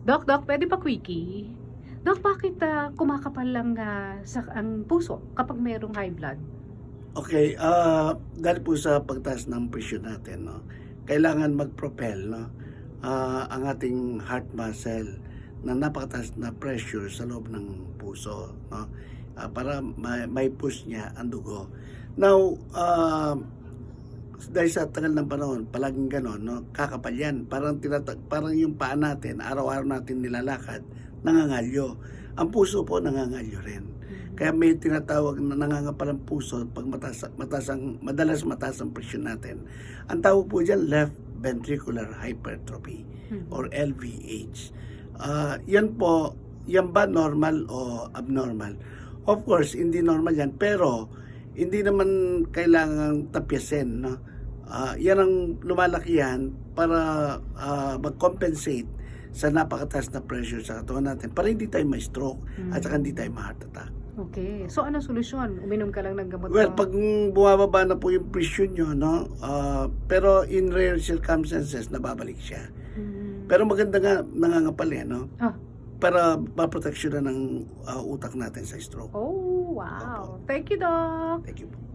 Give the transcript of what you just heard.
Doc, Doc, pwede pa quickie? Doc, bakit ah, kumakapal lang ah, sa ang puso kapag mayroong high blood? Okay, ah dahil po sa pagtaas ng presyon natin, no, kailangan mag-propel no, ah, ang ating heart muscle na napakataas na pressure sa loob ng puso no, ah, para may, may push niya ang dugo. Now, ah, dahil sa tagal ng panahon, palaging ganon, no, kakapal yan. Parang, tinatag, parang yung paa natin, araw-araw natin nilalakad, nangangalyo. Ang puso po nangangalyo rin. Kaya may tinatawag na nangangapal ang puso pag mataas, mataas ang, madalas mataas ang presyon natin. Ang tawag po dyan, left ventricular hypertrophy Mhm. or LVH. Ah, yan po, yan ba normal o abnormal? Of course, hindi normal yan, pero hindi naman kailangan tapyasin. No? Ah, yan ang lumalaki yan para ah, mag-compensate sa napakataas na pressure sa katawan natin para hindi tayo ma-stroke at saka hindi tayo ma-heart attack. Okay. So, anong solusyon? Uminom ka lang ng gamot Well, pag bumababa na po yung presyon nyo, no? ah, pero in rare circumstances, nababalik siya. Hmm. Pero maganda nga nangangapal eh, no? Ah. Para maproteksyonan ng ah, utak natin sa stroke. Oh, wow. Thank you, Doc. Thank you po.